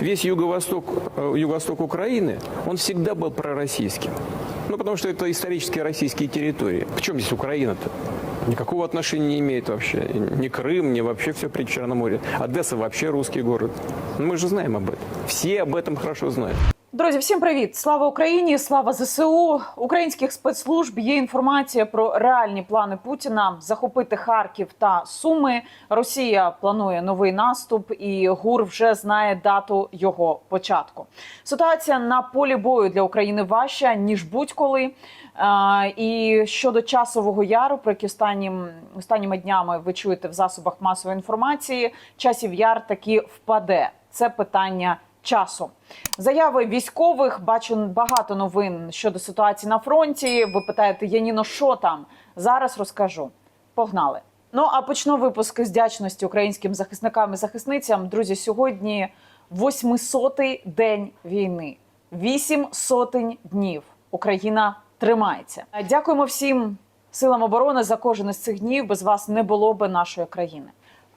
весь юго-восток, э, юго-восток Украины, он всегда был пророссийским. Ну, потому что это исторические российские территории. В чем здесь Украина-то? Никакого отношения не имеет вообще. Ни Крым, ни вообще все при Черном море. Одесса вообще русский город. Ну, мы же знаем об этом. Все об этом хорошо знают. Друзі, всім привіт! Слава Україні! Слава ЗСУ! Українських спецслужб є інформація про реальні плани Путіна захопити Харків та Суми. Росія планує новий наступ, і ГУР вже знає дату його початку. Ситуація на полі бою для України важча ніж будь-коли. І щодо часового яру, про який останнім останніми днями ви чуєте в засобах масової інформації, часів яр таки впаде. Це питання часу. Заяви військових бачу багато новин щодо ситуації на фронті. Ви питаєте, Яніно, що там? Зараз розкажу. Погнали. Ну а почну випуск з вдячності українським захисникам і захисницям. Друзі, сьогодні 800-й день війни. Вісім сотень днів Україна тримається. Дякуємо всім силам оборони за кожен із цих днів. Без вас не було би нашої країни.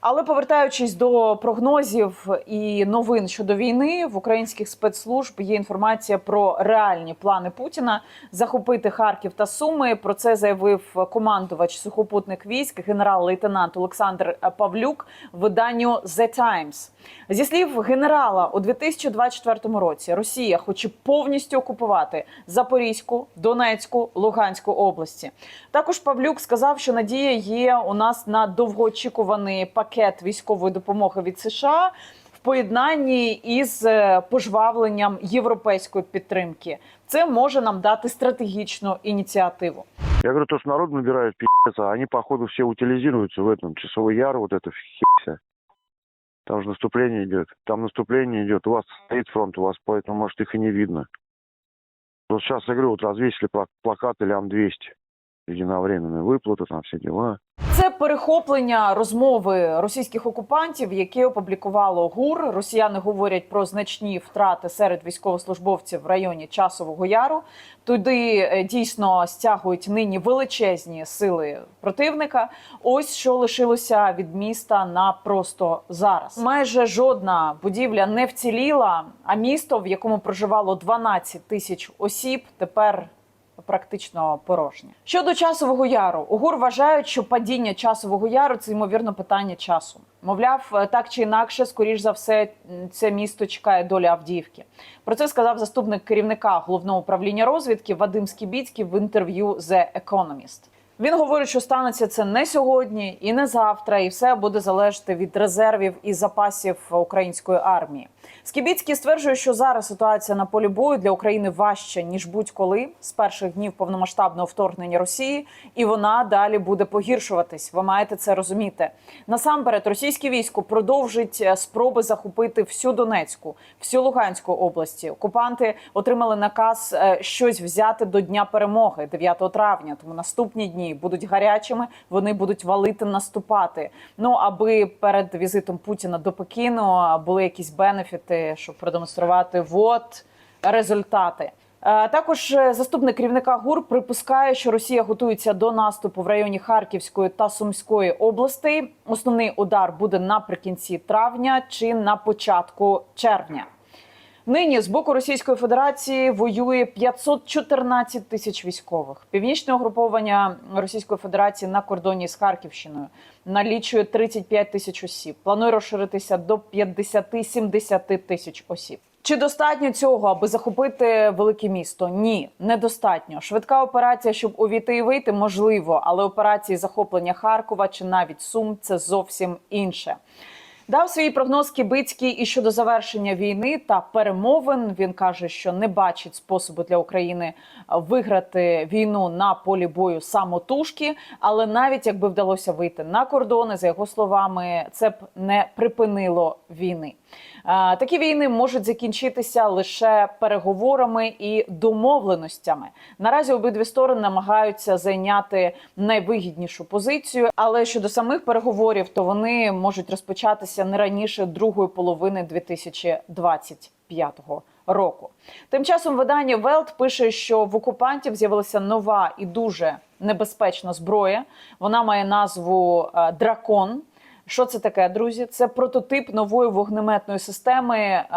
Але повертаючись до прогнозів і новин щодо війни, в українських спецслужб є інформація про реальні плани Путіна захопити Харків та Суми. Про це заявив командувач сухопутних військ, генерал-лейтенант Олександр Павлюк виданню The Times. Зі слів генерала, у 2024 році Росія хоче повністю окупувати Запорізьку, Донецьку, Луганську області. Також Павлюк сказав, що надія є у нас на довгоочікуваний пакет військової допомоги від США в поєднанні із е, пожвавленням європейської підтримки. Це може нам дати стратегічну ініціативу. Я говорю, то, что народ набирает пи***ц, а они, походу, все утилизируются в этом. Часовой яр, вот это херся. Там же наступление идет. Там наступление идет. У вас стоит фронт, у вас поэтому, может, их и не видно. Вот сейчас, я говорю, вот развесили пла- плакаты Лям-200. Единовременные выплаты, там все дела. Це перехоплення розмови російських окупантів, які опублікувало ГУР. Росіяни говорять про значні втрати серед військовослужбовців в районі Часового Яру. Туди е, дійсно стягують нині величезні сили противника. Ось що лишилося від міста на просто зараз. Майже жодна будівля не вціліла. А місто, в якому проживало 12 тисяч осіб, тепер практично порожнє. Щодо часового яру, УГУР вважають, що падіння часового яру це ймовірно питання часу. Мовляв, е, так чи інакше, скоріш за все, це місто чекає доля Авдіївки. Про це сказав заступник керівника головного управління розвідки Вадим Скібіцький в інтерв'ю The Economist. Він говорить, що станеться це не сьогодні і не завтра, і все буде залежати від резервів і запасів української армії. Скібіцький стверджує, що зараз ситуація на полі бою для України важча ніж будь-коли з перших днів повномасштабного вторгнення Росії, і вона далі буде погіршуватись. Ви маєте це розуміти. Насамперед, російське військо продовжить е, спроби захопити всю Донецьку, всю Луганську області. Окупанти отримали наказ е, щось взяти до дня перемоги 9 травня. Тому наступні дні будуть гарячими. Вони будуть валити наступати. Ну аби перед візитом Путіна до Пекіну були якісь бенефіти, щоб продемонструвати вот результати. Е, Також е, заступник керівника ГУР припускає, що Росія готується до наступу в районі Харківської та Сумської областей. Основний удар буде наприкінці травня чи на початку червня. Нині з боку Російської Федерації воює 514 тисяч військових. Північне угруповання Російської Федерації на кордоні з Харківщиною налічує 35 тисяч осіб. Планує розширитися до 50-70 тисяч осіб. Чи достатньо цього, аби захопити велике місто? Ні, недостатньо. Швидка операція, щоб увійти і вийти, можливо, але операції захоплення Харкова чи навіть Сум це зовсім інше. Дав свій прогноз Кібицький і щодо завершення війни та перемовин. Він каже, що не бачить способу для України виграти війну на полі бою самотужки. Але навіть якби вдалося вийти на кордони, за його словами, це б не припинило війни. Такі війни можуть закінчитися лише переговорами і домовленостями. Наразі обидві сторони намагаються зайняти найвигіднішу позицію. Але щодо самих переговорів, то вони можуть розпочатися не раніше другої половини 2025 року. Тим часом видання Велт пише, що в окупантів з'явилася нова і дуже небезпечна зброя. Вона має назву е, Дракон. Що це таке, друзі? Це прототип нової вогнеметної системи е,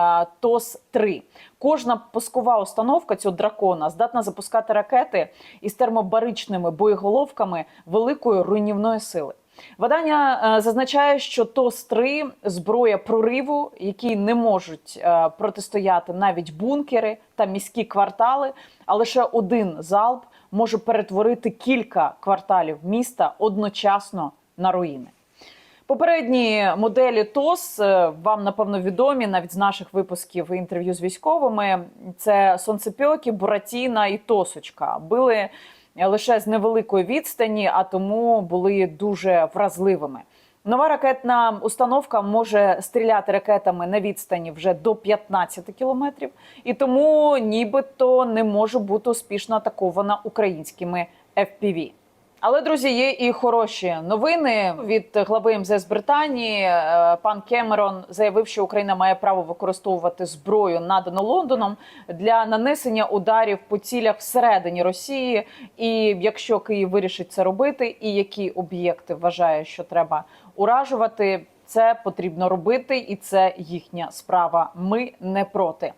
ТОС-3. Кожна пускова установка цього дракона здатна запускати ракети із термобаричними боєголовками великої руйнівної сили. Видання е, зазначає, що ТОС-3 – зброя прориву, які не можуть е, протистояти навіть бункери та міські квартали. А лише один залп може перетворити кілька кварталів міста одночасно на руїни. Попередні моделі ТОС е, вам напевно відомі навіть з наших випусків інтерв'ю з військовими. Це сонцепьоки, Буратіна і Тосочка. Били лише з невеликої відстані, а тому були дуже вразливими. Нова ракетна установка може стріляти ракетами на відстані вже до 15 кілометрів, і тому нібито не може бути успішно атакована українськими FPV. Але друзі, є і хороші новини від глави МЗС Британії. Е, Пан Кемерон заявив, що Україна має право використовувати зброю, надану Лондоном, для нанесення ударів по цілях всередині Росії. І якщо Київ вирішить це робити, і які об'єкти вважає, що треба уражувати, це потрібно робити, і це їхня справа. Ми не проти.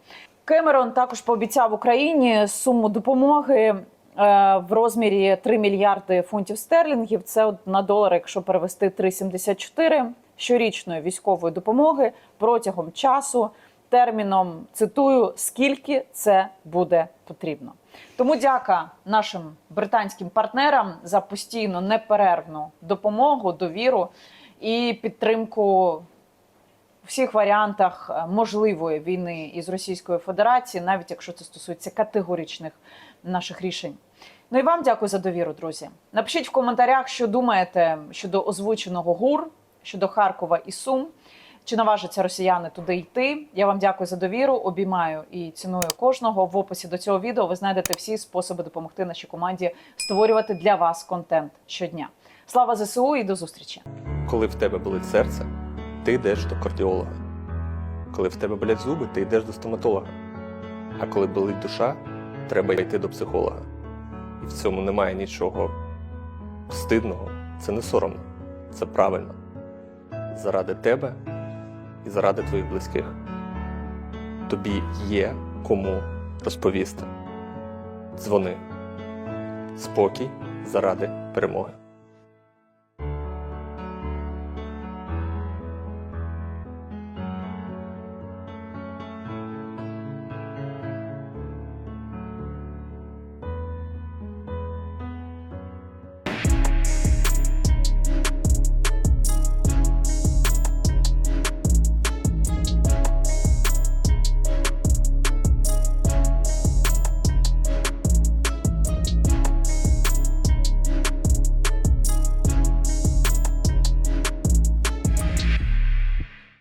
Кемерон також пообіцяв Україні суму допомоги в розмірі 3 мільярди фунтів стерлінгів. Це на долари, якщо перевести 3,74 щорічної військової допомоги протягом часу. Терміном цитую, скільки це буде потрібно. Тому дяка нашим британським партнерам за постійну неперервну допомогу, довіру і підтримку всіх варіантах е, можливої війни із Російською Федерацією, навіть якщо це стосується категоричних наших рішень. Ну і вам дякую за довіру, друзі. Напишіть в коментарях, що думаєте щодо озвученого ГУР, щодо Харкова і Сум. Чи наважаться росіяни туди йти? Я вам дякую за довіру. Обіймаю і ціную кожного. В описі до цього відео ви знайдете всі способи допомогти нашій команді створювати для вас контент щодня. Слава ЗСУ і до зустрічі! Коли в тебе болить серце, ти йдеш до кардіолога. Коли в тебе болять зуби, ти йдеш до стоматолога. А коли болить душа, треба йти до психолога. І в цьому немає нічого стидного, це не соромно, це правильно. Заради тебе і заради твоїх близьких. Тобі є кому розповісти. Дзвони. Спокій заради перемоги.